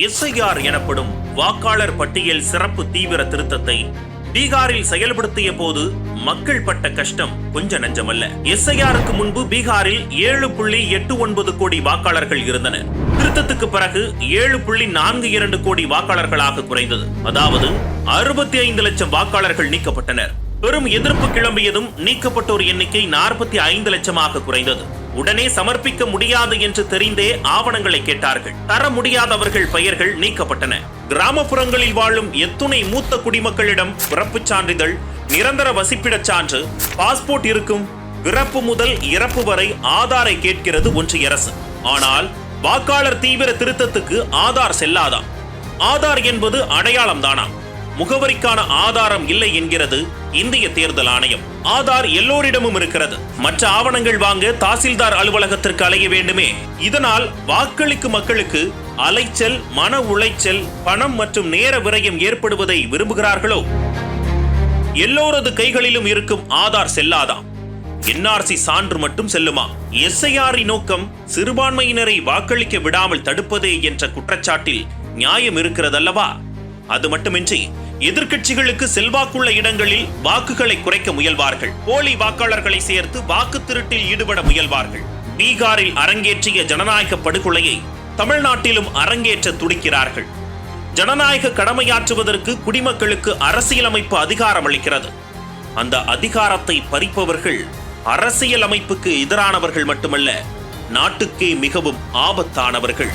SIR எனப்படும் வாக்காளர் பட்டியல் சிறப்பு தீவிர திருத்தத்தை பீகாரில் செயல்படுத்திய போது மக்கள் பட்ட கஷ்டம் கொஞ்ச நஞ்சமல்ல. எஸ்ஐஆருக்கு முன்பு பீகாரில் ஏழு புள்ளி எட்டு ஒன்பது கோடி வாக்காளர்கள் இருந்தனர் திருத்தத்துக்கு பிறகு ஏழு புள்ளி நான்கு இரண்டு கோடி வாக்காளர்களாக குறைந்தது. அதாவது அறுபத்தி ஐந்து லட்சம் வாக்காளர்கள் நீக்கப்பட்டனர். பெரும் எதிர்ப்பு கிளம்பியதும் நீக்கப்பட்டோர் எண்ணிக்கை நாற்பத்தி ஐந்து லட்சமாக குறைந்தது. உடனே சமர்ப்பிக்க முடியாது என்று தெரிந்தே ஆவணங்களை கேட்டார்கள். தர முடியாதவர்கள் பெயர்கள் நீக்கப்பட்டன. கிராமப்புறங்களில் வாழும் எத்துணை மூத்த குடிமக்களிடம் பிறப்பு சான்றிதழ் நிரந்தர வசிப்பிடச் சான்று பாஸ்போர்ட் இருக்கும் பிறப்பு முதல் இறப்பு வரை ஆதாரை கேட்கிறது ஒன்றிய அரசு. ஆனால் வாக்காளர் தீவிர திருத்தத்துக்கு ஆதார் செல்லாதாம். ஆதார் என்பது அடையாளம் தானா முகவரிக்கான ஆதாரம் இல்லை என்கிறது இந்திய தேர்தல் ஆணையம். ஆதார் எல்லோரிடமும் இருக்கிறது. மற்ற ஆவணங்கள் வாங்க தாசில்தார் அலுவலகத்திற்கு அலைய வேண்டுமே. இதனால் வாக்களிக்கும் மக்களுக்கு அலைச்சல் மன உளைச்சல் பணம் மற்றும் நேர விரயம் ஏற்படுவதை விரும்புகிறார்களோ? எல்லோரது கைகளிலும் இருக்கும் ஆதார் செல்லாதாம் என்ஆர்சி சான்று மட்டும் செல்லுமா? எஸ்ஐஆரின் நோக்கம் சிறுபான்மையினரை வாக்களிக்க விடாமல் தடுப்பதே என்ற குற்றச்சாட்டில் நியாயம் இருக்கிறதல்லவா? அது மட்டுமின்றி எதிர்க்கட்சிகளுக்கு செல்வாக்குள்ள இடங்களில் வாக்குகளை குறைக்க முயல்வார்கள். போலி வாக்காளர்களை சேர்த்து வாக்கு திருட்டில் ஈடுபட முயல்வார்கள். பீகாரில் அரங்கேற்றிய ஜனநாயக படுகொலையை தமிழ்நாட்டிலும் அரங்கேற்ற துடிக்கிறார்கள். ஜனநாயக கடமையாற்றுவதற்கு குடிமக்களுக்கு அரசியலமைப்பு அதிகாரம் அளிக்கிறது. அந்த அதிகாரத்தை பறிப்பவர்கள் அரசியல் அமைப்புக்கு எதிரானவர்கள் மட்டுமல்ல நாட்டுக்கே மிகவும் ஆபத்தானவர்கள்.